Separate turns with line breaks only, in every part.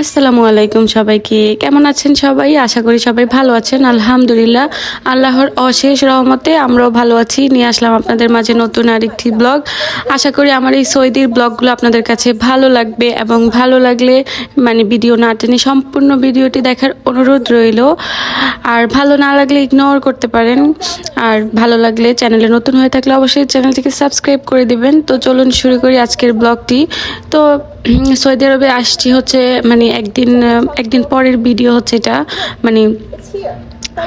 আসসালামু আলাইকুম সবাইকে। কেমন আছেন সবাই? আশা করি সবাই ভালো আছেন। আলহামদুলিল্লাহ, আল্লাহর অশেষ রহমতে আমরাও ভালো আছি। নিয়ে আসলাম আপনাদের মাঝে নতুন আরেকটি ব্লগ। আশা করি আমার এই সৈদির ব্লগগুলো আপনাদের কাছে ভালো লাগবে এবং ভালো লাগলে মানে ভিডিও না টেনে সম্পূর্ণ ভিডিওটি দেখার অনুরোধ রইল। আর ভালো না লাগলে ইগনোর করতে পারেন। আর ভালো লাগলে চ্যানেলে নতুন হয়ে থাকলে অবশ্যই চ্যানেলটিকে সাবস্ক্রাইব করে দিবেন। তো চলুন শুরু করি আজকের ব্লগটি। তো সৌদি আরবে আসছি হচ্ছে মানে একদিন একদিন পরের ভিডিও হচ্ছে এটা। মানে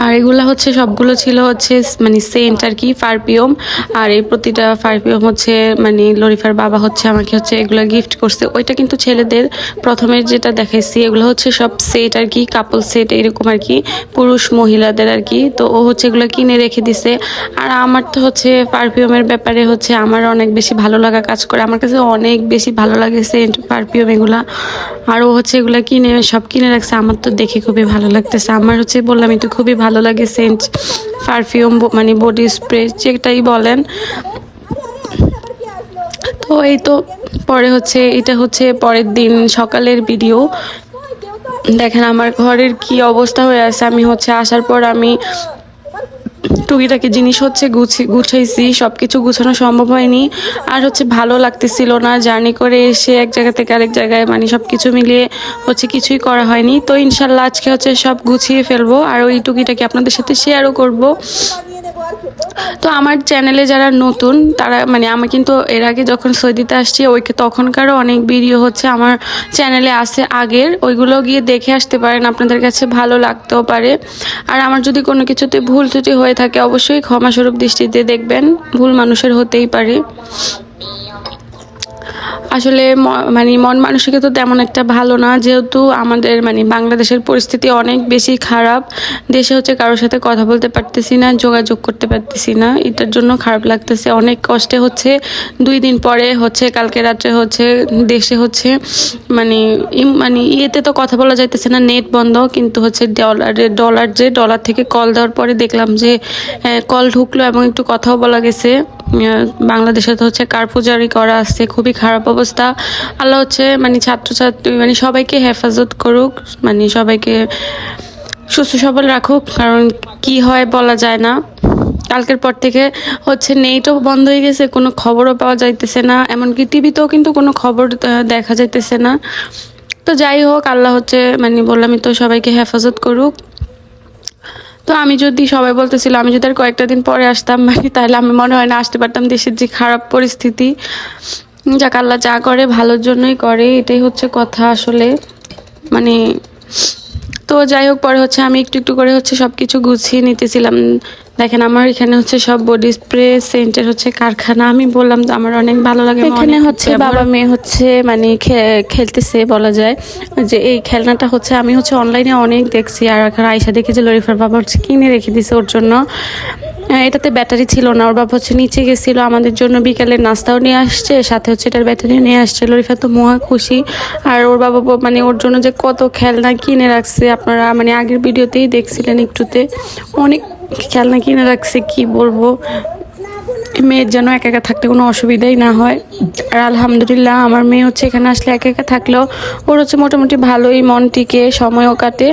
আর এগুলো হচ্ছে সবগুলো ছিল হচ্ছে মানে সেন্ট আর কি পারফিউম আর এই প্রতিটা পারফিউম হচ্ছে মানে লরিফার বাবা হচ্ছে আমাকে হচ্ছে এগুলো গিফট করছে। ওইটা কিন্তু ছেলেদের প্রথমে যেটা দেখাইছি, এগুলো হচ্ছে সব সেট আর কি কাপল সেট এরকম আর কি, পুরুষ মহিলাদের আর কি। তো ও হচ্ছে এগুলো কিনে রেখে দিছে। আর আমার তো হচ্ছে পারফিউমের ব্যাপারে হচ্ছে আমার অনেক বেশি ভালো লাগা কাজ করে। আমার কাছে অনেক বেশি ভালো লাগে সেন্ট পারফিউম এগুলা। আর ও হচ্ছে এগুলো কিনে, সব কিনে রাখছে। আমার তো দেখে খুবই ভালো লাগতেছে। আমার হচ্ছে বললামই তো খুবই ভালো লাগে সেন্ট পারফিউম মানে বডি স্প্রে যেটাই বলেন। তো এই তো পরে হচ্ছে, এটা হচ্ছে পরের দিন সকালের ভিডিও দেখেন আমার ঘরের কি অবস্থা হয়ে আছে, আমি হচ্ছে আসার পর আমি টুকিটাকি জিনিস হচ্ছে গুছি, গুছাইছি সব কিছু গুছানো সম্ভব হয়নি। আর হচ্ছে ভালো লাগতেছিল না, জার্নি করে এসে এক জায়গা থেকে আরেক জায়গায় মানে সব কিছু মিলিয়ে হচ্ছে কিছুই করা হয়নি। তো ইনশাল্লাহ আজকে হচ্ছে সব গুছিয়ে ফেলব। আর ওই টুকিটাকি আপনাদের সাথে শেয়ারও করব। তো আমার চ্যানেলে যারা নতুন, তারা মানে আমি কিন্তু এর আগে যখন সৌদিতে আসছি ওই তখনকারও অনেক ভিডিও হচ্ছে। আমার চ্যানেলে আসে আগের, ওইগুলো গিয়ে দেখে আসতে পারেন, আপনাদের কাছে ভালো লাগতেও পারে। আর আমার যদি কোনো কিছুতে ভুল ত্রুটি হয়ে থাকে, অবশ্যই ক্ষমাস্বরূপ দৃষ্টিতে দেখবেন। ভুল মানুষের হতেই পারে। আসলে মানে মন মানসিকতা তো তেমন একটা ভালো না, যেহেতু আমাদের মানে বাংলাদেশের পরিস্থিতি অনেক বেশি খারাপ। দেশে হচ্ছে কারোর সাথে কথা বলতে পারতেছি না, যোগাযোগ করতে পারতেছি না। এটার জন্য খারাপ লাগতেছে। অনেক কষ্টে হচ্ছে দুই দিন পরে হচ্ছে, কালকে রাত্রে হচ্ছে, দেশে হচ্ছে মানে মানে ইয়েতে তো কথা বলা যাইতেছে না, নেট বন্ধ। কিন্তু হচ্ছে ডলারের ডলার যে, ডলার থেকে কল দেওয়ার পরে দেখলাম যে কল ঢুকলো এবং একটু কথাও বলা গেছে। বাংলাদেশে তো হচ্ছে কারফুজারি করা আছে, খুবই খারাপ অবস্থা। আল্লাহ হচ্ছে মানে ছাত্রছাত্রী মানে সবাইকে হেফাজত করুক মানে সবাইকে সুস্থ সবল রাখুক, কারণ কি হয় বলা যায় না। কালকের পর থেকে হচ্ছে নেটও বন্ধ হয়ে গেছে, কোনো খবরও পাওয়া যাইতেছে না, এমনকি টিভিতেও কিন্তু কোনো খবর দেখা যাইতেছে না। তো যাই হোক, আল্লাহ হচ্ছে মানে বললামই তো সবাইকে হেফাজত করুক। তো আমি যদি, সবাই বলতেছিল, আমি যদি আর কয়েকটা দিন পরে আসতাম মানে তাহলে আমি মনে হয় না আসতে পারতাম দেশের যে খারাপ পরিস্থিতি। যাক, আল্লাহ যা করে, ভালোর জন্যই করে, এটাই হচ্ছে কথা আসলে। মানে তো যাই হোক, পরে হচ্ছে আমি একটু একটু করে হচ্ছে সব কিছু গুছিয়ে নিতেছিলাম। দেখেন আমার এখানে হচ্ছে সব বডি স্প্রে সেন্টের হচ্ছে কারখানা। আমি বললাম যে আমার অনেক ভালো লাগে
এখানে হচ্ছে বাবা মেয়ে হচ্ছে মানে খে- খেলতেছে বলা যায়। যে এই খেলনাটা হচ্ছে আমি হচ্ছে অনলাইনে অনেক দেখছি আর এখন আয়সা দেখি যে লরিফার বাবা হচ্ছে কিনে রেখে দিছে ওর জন্য। এটাতে ব্যাটারি ছিল না ওর বাবা হচ্ছে নিচে গেছিল আমাদের জন্য বিকালে নাস্তাও নিয়ে আসছে সাথে হচ্ছে এটার ব্যাটারি নিয়ে আসছে। লরিফা তো মহা খুশি আর ওর বাবা মানে ওর জন্য যে কত খেলনা কিনে রাখছে আপনারা মানে আগের ভিডিওতেই দেখছিলেন একটুতে। অনেক খেলনা কিনে রাখছে, কি বলব? মেয়ের যেন একা একা থাকতে কোনো অসুবিধাই না হয়। আর আলহামদুলিল্লাহ, আমার মেয়ে হচ্ছে এখানে আসলে একা একা থাকলেও ওর হচ্ছে মোটামুটি ভালোই মন টিকে, সময়ও কাটে।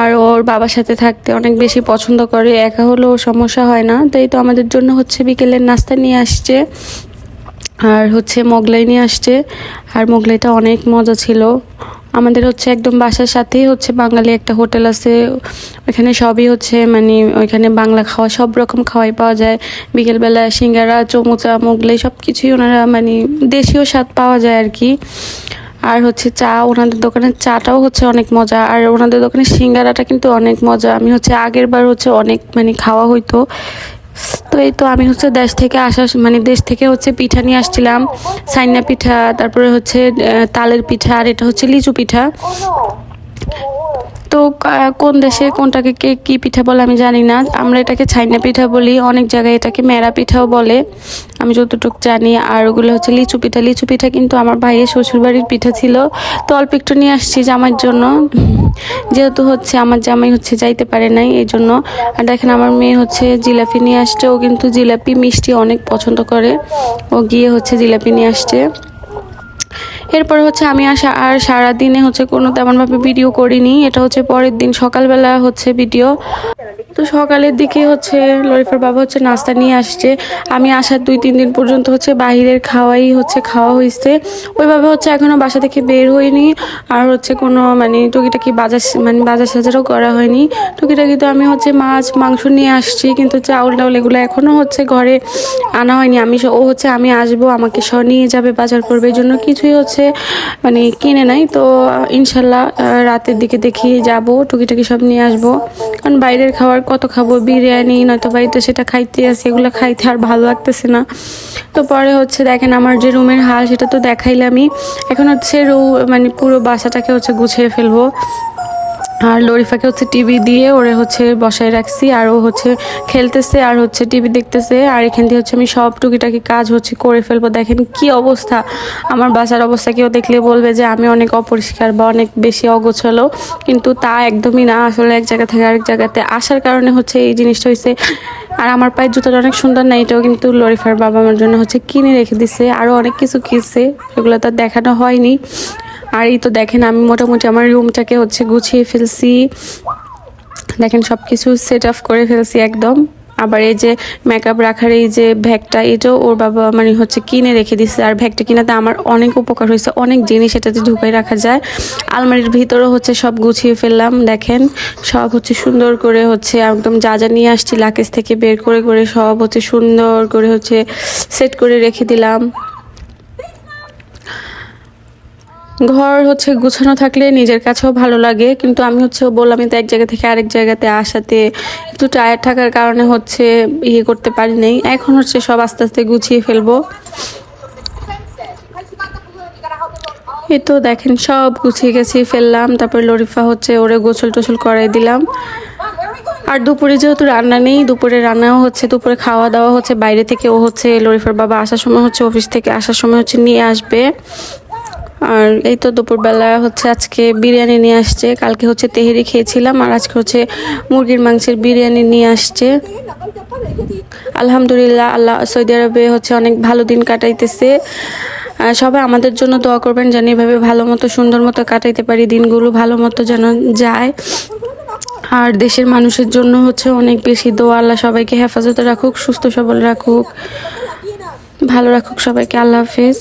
আর ওর বাবার সাথে থাকতে অনেক বেশি পছন্দ করে, একা হলেও সমস্যা হয় না। তাই তো আমাদের জন্য হচ্ছে বিকেলের নাস্তা নিয়ে আসছে। আর হচ্ছে মোগলাই নিয়ে আসছে। আর মোগলাইটা অনেক মজা ছিল। আমাদের হচ্ছে একদম বাসার সাথেই হচ্ছে বাঙালি একটা হোটেল আছে। ওইখানে সবই হচ্ছে মানে ওইখানে বাংলা খাওয়া সব রকম খাওয়াই পাওয়া যায়। বিকেলবেলা সিঙ্গারা, চমুচা, মোগলাই সব কিছুই ওনারা মানে দেশীয় স্বাদ পাওয়া যায় আর কি। আর হচ্ছে চা, ওনাদের দোকানের চাটাও হচ্ছে অনেক মজা। আর ওনাদের দোকানের সিঙ্গারাটা কিন্তু অনেক মজা। আমি হচ্ছে আগের বার হচ্ছে অনেক মানে খাওয়া হইতো। তো এই তো আমি হচ্ছে দেশ থেকে আসা মানে দেশ থেকে হচ্ছে পিঠা নিয়ে আসছিলাম, সাইনা পিঠা, তারপরে হচ্ছে তালের পিঠা, আর এটা হচ্ছে লিচু পিঠা। তো কোন দেশে কোনটাকে কে কী পিঠা বলে আমি জানি না। আমরা এটাকে ছাইনা পিঠা বলি, অনেক জায়গায় এটাকে মেরা পিঠাও বলে। আমি যতটুকু জানি, আর ওগুলো হচ্ছে লিচু পিঠা। লিচু পিঠা কিন্তু আমার ভাইয়ের শ্বশুরবাড়ির পিঠা ছিল। তো অল্প একটু নিয়ে আসছি জামার জন্য। যেহেতু হচ্ছে আমার জামাই হচ্ছে যাইতে পারে নাই, এই জন্য। আর দেখেন আমার মেয়ে হচ্ছে জিলাপি নিয়ে আসছে। ও কিন্তু জিলাপি মিষ্টি অনেক পছন্দ করে। ও গিয়ে হচ্ছে জিলাপি নিয়ে আসছে।
এরপরে হচ্ছে আমি আর সারা দিনে হচ্ছে কোনো তেমনভাবে ভিডিও করিনি। এটা হচ্ছে পরের দিন সকালবেলা হচ্ছে ভিডিও তো সকালের দিকে হচ্ছে লরিফার বাবা হচ্ছে নাস্তা নিয়ে আসছে। আমি আসার দুই, তিন দিন পর্যন্ত হচ্ছে বাহিরের খাওয়াই হচ্ছে খাওয়া হয়েছে ওইভাবে হচ্ছে এখনও বাসা থেকে বের হয়নি আর হচ্ছে কোনো মানে টুকিটাকি বাজার মানে বাজার সাজারও করা হয়নি। টুকিটাকি তো আমি হচ্ছে মাছ, মাংস নিয়ে আসছি, কিন্তু চাউল টাউল এগুলো এখনও হচ্ছে ঘরে আনা হয়নি। আমি ও হচ্ছে আমি আসব, আমাকে সহ নিয়ে যাবে, বাজার করবে, এই জন্য কিছুই হচ্ছে মানে কিনে নাই। তো ইনশাল্লাহ রাতের দিকে দেখি যাব, টুকিটাকি সব নিয়ে আসব। কারণ বাইরের খাবার কত খাব, বিরিয়ানি, নয়তো বাড়িতে সেটা খাইতে আসি, এগুলো খাইতে আর ভালো লাগতেছে না। তো পরে হচ্ছে দেখেন আমার যে রুমের হাল, সেটা তো দেখাইলামই। এখন হচ্ছে রু মানে পুরো বাসাটাকে হচ্ছে গুছিয়ে ফেলব। আর লরিফাকে হচ্ছে টিভি দিয়ে ওরে হচ্ছে বসায় রাখছি, আর ও হচ্ছে খেলতেছে, আর হচ্ছে টিভি দেখতেছে, আর এখান দিয়ে হচ্ছে আমি সব টুকিটাকি কাজ হচ্ছে করে ফেলব। দেখেন কি অবস্থা। আমার বাসার অবস্থা, কেউ দেখলে বলবে যে আমি অনেক অপরিষ্কার বা অনেক বেশি অগোছালো, কিন্তু তা একদমই না। আসলে এক জায়গা থেকে আরেক জায়গাতে আসার কারণে হচ্ছে এই জিনিসটা হয়েছে আর আমার পায়ের জুতোটা অনেক সুন্দর না, এটাও কিন্তু লরিফার বাবা আমার জন্য হচ্ছে কিনে রেখে দিছে। আরও অনেক কিছু কিনছে সেগুলো তো দেখানো হয়নি। আর এই তো দেখেন, আমি মোটামুটি আমার রুমটাকে হচ্ছে গুছিয়ে ফেলছি। দেখেন সব কিছু সেট আপ করে ফেলছি একদম। আবার এই যে মেকআপ রাখার এই যে ভ্যাগটা এটাও ওর বাবা মানে হচ্ছে কিনে রেখে দিছে। আর ভ্যাগটা কিনাতে আমার অনেক উপকার হয়েছে। অনেক জিনিস এটাতে ঢুকাই রাখা যায়। আলমারির ভিতরেও হচ্ছে সব গুছিয়ে ফেললাম, দেখেন। সব হচ্ছে সুন্দর করে হচ্ছে একদম যা যা নিয়ে আসছি লাকেজ থেকে বের করে করে সব হচ্ছে সুন্দর করে হচ্ছে সেট করে রেখে দিলাম। ঘর হচ্ছে গুছানো থাকলে নিজের কাছেও ভালো লাগে, কিন্তু আমি হচ্ছে বললাম তো এক জায়গা থেকে আরেক জায়গাতে আসাতে একটু টায়ার থাকার কারণে হচ্ছে ইয়ে করতে পারি নাই। এখন হচ্ছে সব আস্তে আস্তে গুছিয়ে ফেলব। এই তো দেখেন সব গুছিয়ে গেছিয়ে ফেললাম, তারপরে লরিফা হচ্ছে ওরে গোসল টোসল করাই দিলাম। আর দুপুরে যেহেতু রান্না নেই, দুপুরে রান্নাও হচ্ছে, দুপুরে খাওয়া দাওয়া হচ্ছে, বাইরে থেকে ও হচ্ছে লরিফার বাবা আসার সময় হচ্ছে, অফিস থেকে আসার সময় হচ্ছে নিয়ে আসবে। আর এই তো দুপুরবেলা হচ্ছে আজকে বিরিয়ানি নিয়ে আসছে। কালকে হচ্ছে তেহেরি খেয়েছিলাম আর আজকে হচ্ছে মুরগির মাংসের বিরিয়ানি নিয়ে আসছে। আলহামদুলিল্লাহ, আল্লাহ সৌদি আরবে হচ্ছে অনেক ভালো দিন কাটাইতেছে। সবাই আমাদের জন্য দোয়া করবেন যেন এভাবে ভালো মতো, সুন্দর মতো কাটাইতে পারি, দিনগুলো ভালো মতো যেন যায়। আর দেশের মানুষের জন্য হচ্ছে অনেক বেশি দোয়া, আল্লাহ সবাইকে হেফাজতে রাখুক, সুস্থ সবল রাখুক। ভালো রাখুক সবাইকে, আল্লাহ হাফেজ।